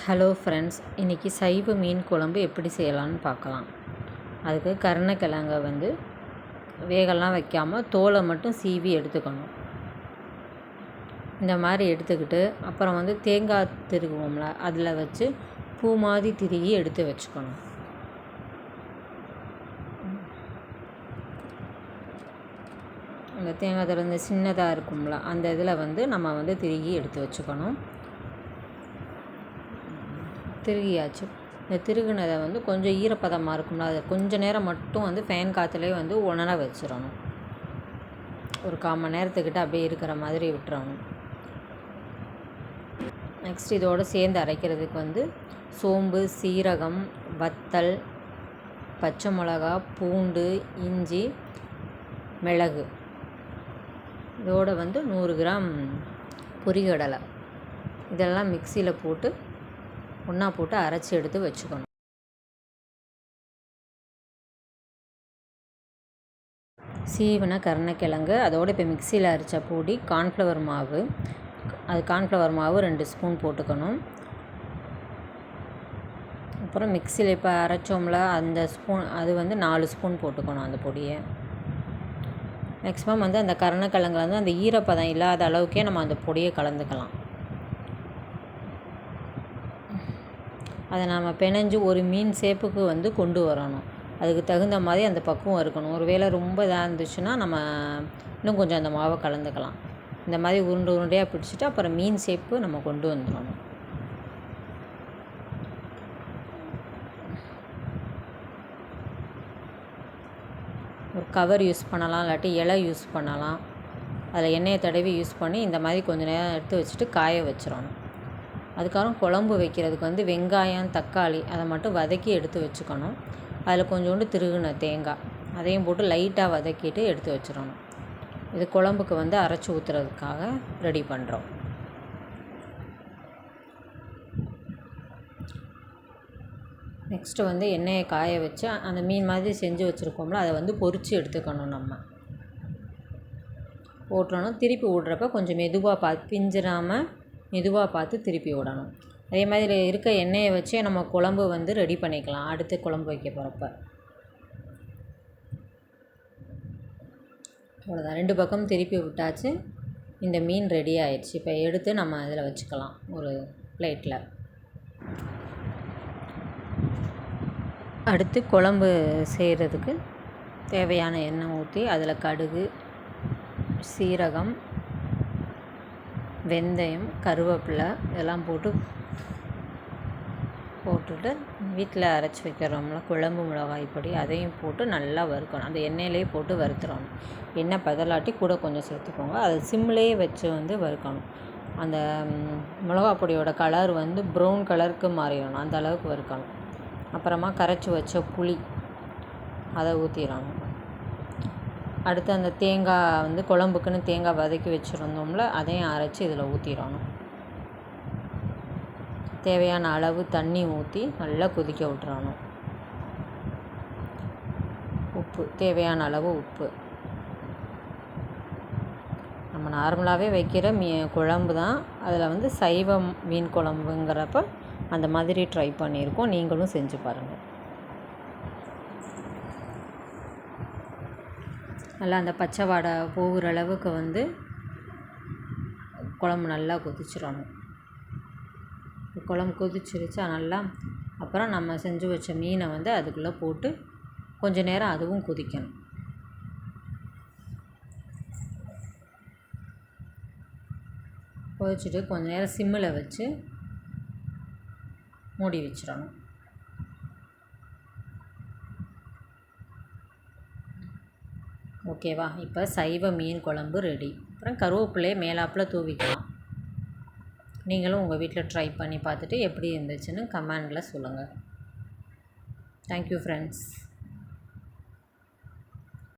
Hello friends இன்றைக்கி சைவ மீன் குழம்பு எப்படி செய்யலான்னு பார்க்கலாம். அதுக்கு கருணக்கிழங்க வந்து வேகலாம் வைக்காமல் தோலை மட்டும் சீவி எடுத்துக்கணும். இந்த மாதிரி எடுத்துக்கிட்டு அப்புறம் வந்து தேங்காய் திருகுவோம்ல அதில் வச்சு பூ மாதிரி திருகி எடுத்து வச்சுக்கணும். அந்த தேங்காய் திறந்து சின்னதாக இருக்கும்ல அந்த இதில் வந்து நம்ம வந்து திருகி எடுத்து வச்சுக்கணும். திருகியாச்சு. இந்த திருகுனதை வந்து கொஞ்சம் ஈரப்பதமாக இருக்கும்ல அதை கொஞ்சம் நேரம் மட்டும் வந்து ஃபேன் காற்றுலேயே வந்து உணர வச்சிடணும். ஒரு கால் மணி நேரத்துக்கிட்ட அப்படியே இருக்கிற மாதிரி விட்டுறணும். நெக்ஸ்ட் இதோடு சேர்ந்து அரைக்கிறதுக்கு வந்து சோம்பு சீரகம் வத்தல் பச்சை மிளகா பூண்டு இஞ்சி மிளகு. இதோடு வந்து நூறு கிராம் பொரிகடலை. இதெல்லாம் மிக்சியில் போட்டு ஒன்றா போட்டு அரைச்சி எடுத்து வச்சுக்கணும். சீவன கருணக்கிழங்கு அதோடு இப்போ மிக்சியில் அரைச்ச பொடி கார்ன்ஃப்ளவர் மாவு அது கார்ன்ஃப்ளவர் மாவு ரெண்டு ஸ்பூன் போட்டுக்கணும். அப்புறம் மிக்சியில் இப்போ அரைச்சோம்ல அந்த ஸ்பூன் அது வந்து நாலு ஸ்பூன் போட்டுக்கணும் அந்த பொடியை. மேக்ஸிமம் வந்து அந்த கருணக்கிழங்குல வந்து அந்த ஈரப்பதம் இல்லாத அளவுக்கே நம்ம அந்த பொடியை கலந்துக்கலாம். அதை நாம் பிணைஞ்சு ஒரு மீன் சேப்புக்கு வந்து கொண்டு வரணும். அதுக்கு தகுந்த மாதிரி அந்த பக்குவம் இருக்கணும். ஒரு வேளை ரொம்ப இதாக இருந்துச்சுன்னா நம்ம இன்னும் கொஞ்சம் அந்த மாவை கலந்துக்கலாம். இந்த மாதிரி உருண்டை உருண்டையாக பிடிச்சிட்டு அப்புறம் மீன் சேப்பு நம்ம கொண்டு வந்துடணும். ஒரு கவர் யூஸ் பண்ணலாம் இல்லாட்டி இலை யூஸ் பண்ணலாம். அதில் எண்ணெயை தடவி யூஸ் பண்ணி இந்த மாதிரி கொஞ்சம் நேரம் எடுத்து வச்சுட்டு காய வச்சிடணும். அதுக்கப்புறம் குழம்பு வைக்கிறதுக்கு வந்து வெங்காயம் தக்காளி அதை மட்டும் வதக்கி எடுத்து வச்சுக்கணும். அதில் கொஞ்சோண்டு திருகுன தேங்காய் அதையும் போட்டு லைட்டாக வதக்கிட்டு எடுத்து வச்சிடணும். இது குழம்புக்கு வந்து அரைச்சி ஊற்றுறதுக்காக ரெடி பண்ணுறோம் நெக்ஸ்ட்டு வந்து எண்ணெயை காய வச்சு அந்த மீன் மாதிரி செஞ்சு வச்சுருக்கோம்ல அதை வந்து பொறிச்சு எடுத்துக்கணும் நம்ம. போட்டுறணும் திருப்பி விடுறப்ப கொஞ்சம் மெதுவாக பா பிஞ்சிடாமல் மெதுவாக பார்த்து திருப்பி விடணும் அதே மாதிரி இருக்க எண்ணெயை வச்சே நம்ம குழம்பு வந்து ரெடி பண்ணிக்கலாம். அடுத்து குழம்பு வைக்க போகிறப்ப அவ்வளோதான் ரெண்டு பக்கம் திருப்பி விட்டாச்சு. இந்த மீன் ரெடி ஆயிடுச்சு. இப்போ எடுத்து நம்ம இதில் வச்சுக்கலாம். ஒரு பிளேட்டில் அடுத்து குழம்பு செய்கிறதுக்கு தேவையான எண்ணெய் ஊற்றி அதில் கடுகு சீரகம் வெந்தயம் கருவேப்பிலை இதெல்லாம் போட்டு போட்டுட்டு வீட்டில் அரைச்சி வைக்கிறோம்ல குழம்பு மிளகாய் பொடி அதையும் போட்டு நல்லா வறுக்கணும். அந்த எண்ணெயிலே போட்டு வறுத்துடணும் எண்ணெய் பதலாட்டி கூட கொஞ்சம் சேர்த்துக்கோங்க. அது சிம்லேயே வச்சு வந்து வறுக்கணும். அந்த மிளகா பொடியோட கலர் வந்து ப்ரௌன் கலருக்கு மாறிடணும். அந்த அளவுக்கு வறுக்கணும். அப்புறமா கரைச்சி வச்ச புளி அதை ஊற்றிடணும் அடுத்து அந்த தேங்காய் வந்து குழம்புக்குன்னு தேங்காய் வதக்கி வச்சுருந்தோம்ல அதையும் அரைச்சி இதில் ஊற்றிடணும் தேவையான அளவு தண்ணி ஊற்றி நல்லா கொதிக்க விட்டுறணும். உப்பு தேவையான அளவு உப்பு. நம்ம நார்மலாகவே வைக்கிற மீ குழம்பு தான். அதில் வந்து சைவம் மீன் குழம்புங்கிறப்ப அந்த மாதிரி ட்ரை பண்ணியிருக்கோம். நீங்களும் செஞ்சு பாருங்கள் நல்லா அந்த பச்சை வாடை போகிற அளவுக்கு வந்து குழம்பு நல்லா கொதிச்சிடணும். குழம்பு கொதிச்சிருச்சா நல்லா அப்புறம் நம்ம செஞ்சு வச்ச மீனை வந்து அதுக்குள்ளே போட்டு கொஞ்ச நேரம் அதுவும் கொதிக்கணும். கொதிச்சுட்டு கொஞ்ச நேரம் சிம்மில் வச்சு மூடி வச்சிடணும். ஓகேவா? இப்போ சைவ மீன் குழம்பு ரெடி அப்புறம் கருவேப்பிலையை மேலாப்பில் தூவிக்கலாம். நீங்களும் உங்கள் வீட்டில் ட்ரை பண்ணி பார்த்துட்டு எப்படி இருந்துச்சுன்னு கமெண்டில் சொல்லுங்கள் தேங்க்யூ ஃப்ரெண்ட்ஸ்